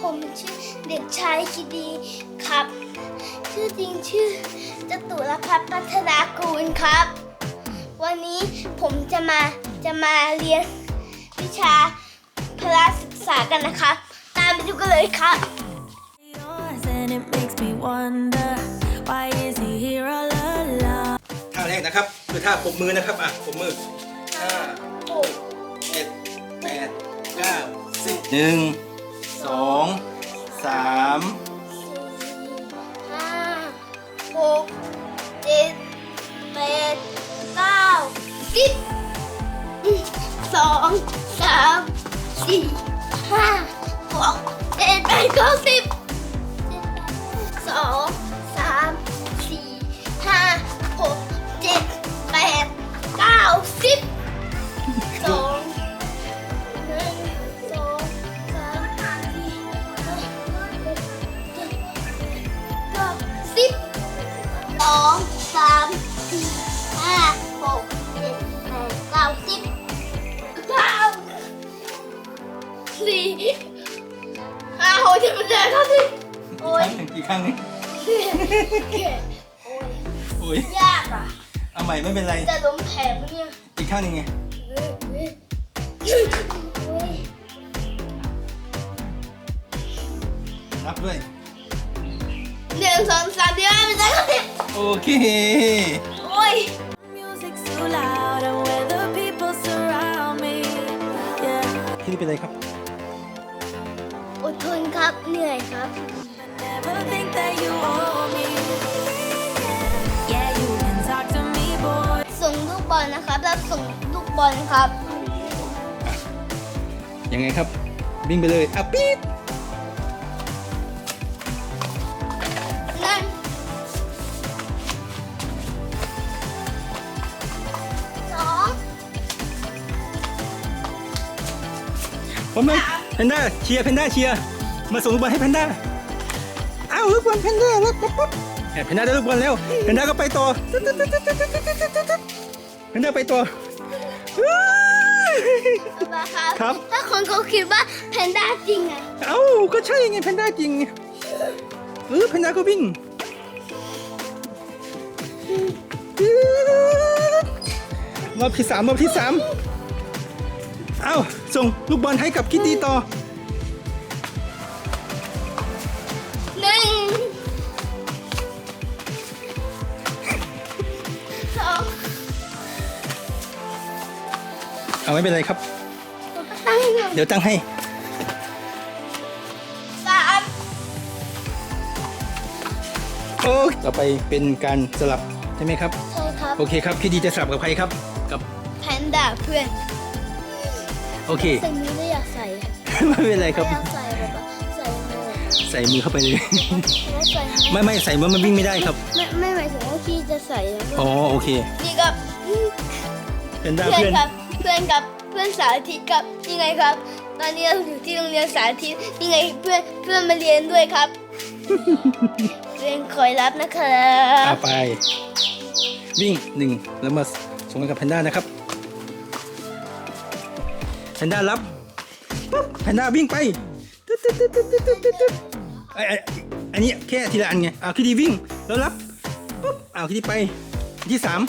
ผมชื่อเด็กชายคิดีครับ ชื่อจริงชื่อจตุรพัฒน์พัฒนากูลครับ วันนี้ผมจะมาจะมาเรียนวิชาพละศึกษากันนะครับตามไปดูกันเลยครับ yours and it makes me wonder why is he here all alone ท่าแรกนะครับ คือท่าปมมือนะครับอะปมมือห้าหกเจ็ดแปดเก้าสิบหนึ่ง สองสามห้าหกเจ็ดแปดเก้าสิบสองสามสี่ห้าหกเจ็ดแปดเก้าสิบสอง สี่ห้าหกเจ็ดแปดเก้าเก้าสิบโอ้ยอีกครั้งหนึ่งเก่งโอ้ยโอ้ยยากอะเอาใหม่ไม่เป็นไร จะล้มแผลปะเนี่ยอีกข้างหนึ่งไงเฮ้ยเฮ้ยโอ้ยนับด้วย หนึ่งสองสามสี่ห้าหกเจ็ดแปดเก้าสิบโอเค โอ้ย music's too loud and where the people surround me yeah ที่นี่เป็นไรครับอดทน ครับ เหนื่อยครับ never think that you owe me yeah you can talk to me boy ส่งลูกบอลนะครับแล้วส่งลูกบอลครับ ยังไงครับ วิ่งไปเลยอะปี๊ดนั่นสองผมเลยแพนด้าเชียร์แพนด้าเชียร์ มาส่งลูกบอลให้แพนด้าอ้าวลูกบอลแพนด้าแล้วปุ๊บปุ๊บแอบแพนด้าได้ลูกบอลแล้วแพนด้าก็ไปต่อแพนด้าไปต่อป๊าครับครับถ้าคนเขาคิดว่าแพนด้าจริงอะเอ้าก็ใช่ไงแพนด้าจริงไงเออแพนด้าก็วิ่งรอบที่สามรอบที่สามเอ้าส่งลูกบอลให้กับคิตตี้ต่อ เอาไม่เป็นไรครับ ตั้งหนึ่งเดี๋ยวตั้งให้ สามโอ้ต่อไปเป็นการสลับใช่ไหมครับ ใช่ครับ โอเคครับพี่ดีจะสลับกับใครครับ กับแพนด้าเพื่อนโอเคใส่มือได้อยากใส่อะไม่เป็นไรครับ ไม่อยากใส่แบบว่าใส่มือใส่มือเข้าไปเลย ไม่ใส่ไม่ไม่ใส่มือมันวิ่งไม่ได้ครับ ไม่ไม่หมายถึงว่าพี่จะใส่แล้วอ๋อโอเคนี่ครับเป็นด้าเพื่อเพื่อนนครับ เพื่อนครับเพื่อนสาธิตครับนี่ไงครับ ตอนนี้เราอยู่ที่โรงเรียนสาธิตนี่ไงเพื่อนเพื่อนมาเรียนด้วยครับเรียนคอยรับนะครัเอาบไป วิ่งหนึ่งแล้วมาส่งให้กับแพนด้านะครับแพนด้ารับปุ๊บแพนด้าวิ่งไปตึ๊ดตึ๊ดตึ๊ดตึ๊ดตึ๊ดตึ๊ดตึ๊ดไอ้ไอ้อันนี้แค่ทีละอันไงเอาคิดดีวิ่งแล้วรับปุ๊บเอาคิดดีไปที่สาม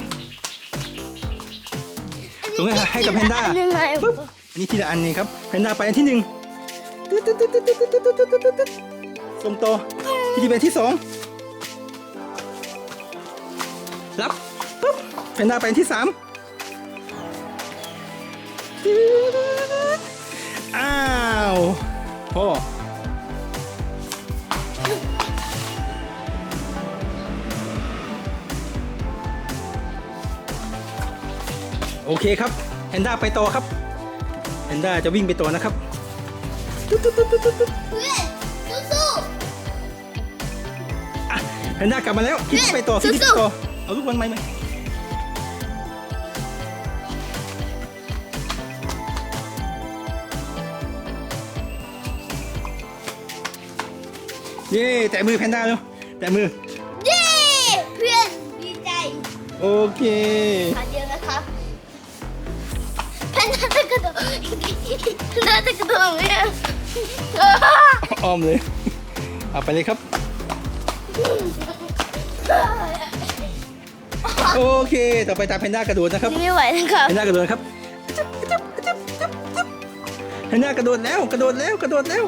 ส่งให้ให้กับแพนด้ายังไงปุ๊บอันนี้ทีละอันไงครับแพนด้าไปอันที่หนึ่งตึ๊ดตึ๊ดตึ๊ดตึ๊ดตึ๊ดตึ๊ดตึ๊ดตึ๊ดตึ๊ดตึ๊ดส่งต่อคิดดีไปอันที่สองรับปุ๊บแพนด้าไปอันที่สามอ้าวพ่อ เคครับแพนด้าไปต่อครับแพนด้าจะวิ่งไปต่อนะครับตุ๊ดตุ๊ดตุ๊ดตุ๊ดตุ๊ดเพื่อนสู้อะแพนด้ากลับมาแล้วคิดไปต่อคิดไปต่อเอาลูกบอลไหมไหมเย้แตะมือแพนด้าแล้วแตะมือๆเย้ เพื่อนดีใจ โอเคขาเดียว นะครับแพนด้าตะกระโดดแพนด้าตะกระโดดเนี่ยอ้อมเลย เอาไปเลยครับ โอเค ต่อไปตามแพนด้ากระโดดนะครับไม่ไหวนะครับแพนด้ากระโดดครับแพนด้ากระโดดแล้ว กระโดดแล้วกระโดดแล้ว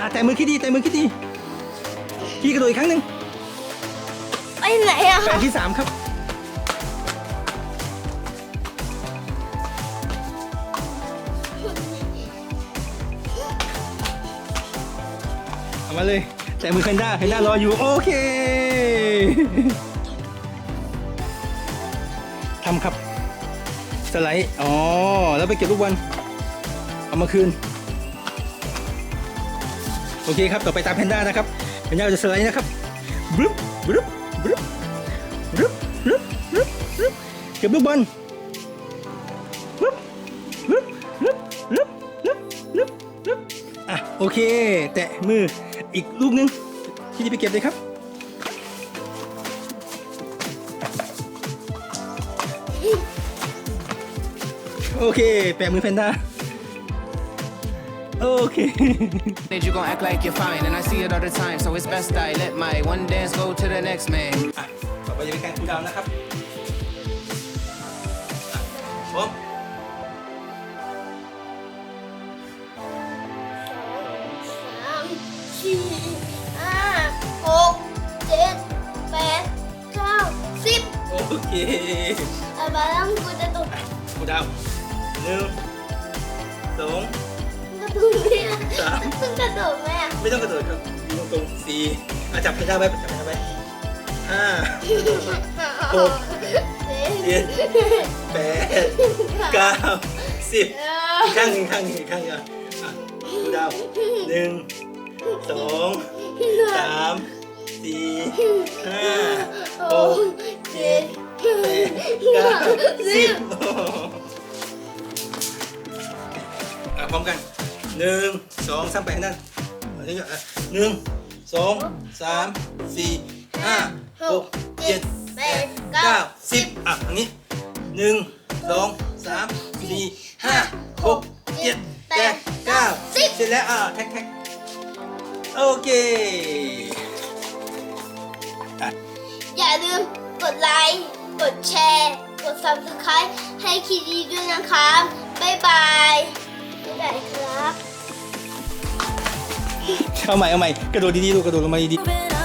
อะแต่มือคิดดีแต่มือคิดดีพี่กระโดดอีกครั้งหนึ่งไปไหนอะแปลงที่สามครับ มาเลย แต่มือแพนด้าแพนด้ารออยู่ โอเคทำครับ สไลด์ อ๋อ แล้วไปเก็บลูกบอลเอามาคืน โอเคครับ ต่อไปตามแพนด้านะครับแพนด้าจะสไลด์นะครับบรึ๊บบรึ๊บบรึ๊บรึบรึบรึบรึบเก็บลูกบอลบรึบรึบรึบรึบรึบรึบอะโอเค แตะมือ อีกลูกนึงที่นี่ไปเก็บเลยครับ โอเค แปะมือแพนด้าโอเค Think you gon' act like you're fine, and I see it all the time, so it's best I let my one dance go to the next man. อะต่อไปจะเป็นการคูลดาวน์นะครับอะพร้อม สี่ห้าหกเจ็ดแปดเก้าสิบโอเคเอามาแล้วกูจะตกคูลดาวน์หนึ่งสองกระตุกเนี่ยสามต้องกระตุกไหมอะไม่ต้องกระโดดครับยืนตรงๆสี่อะจับให้ได้ไว้จับให้ได้ไว้ห้าหกเจ็ดแปดเก้าสิบอีกข้างหนึ่งข้างหนึ่งอีกข้างหนึ่งอะอะคูลดาวน์หนึ่ง สองสามสี่ห้าหกเจ็ดแปดเก้าสิบอะพร้อมกันหนึ่งสองสามไปข้างหน้าเอาเยอะๆอะหนึ่งสองสามสี่ห้าหกเจ็ดแปดเก้าสิบอะทางนี้หนึ่งสองสามสี่ห้าหกเจ็ดแปดเก้าสิบเสร็จแล้วอะแท็กแท็ก โอเคอย่าลืมกดไลค์ กดแชร์ กด subscribe ให้คิดดีด้วยนะครับบ๊ายบายบ๊ายบายครับ เอาใหม่เอาใหม่กระโดดดีๆลูกกระโดดลงมาดีๆ Moving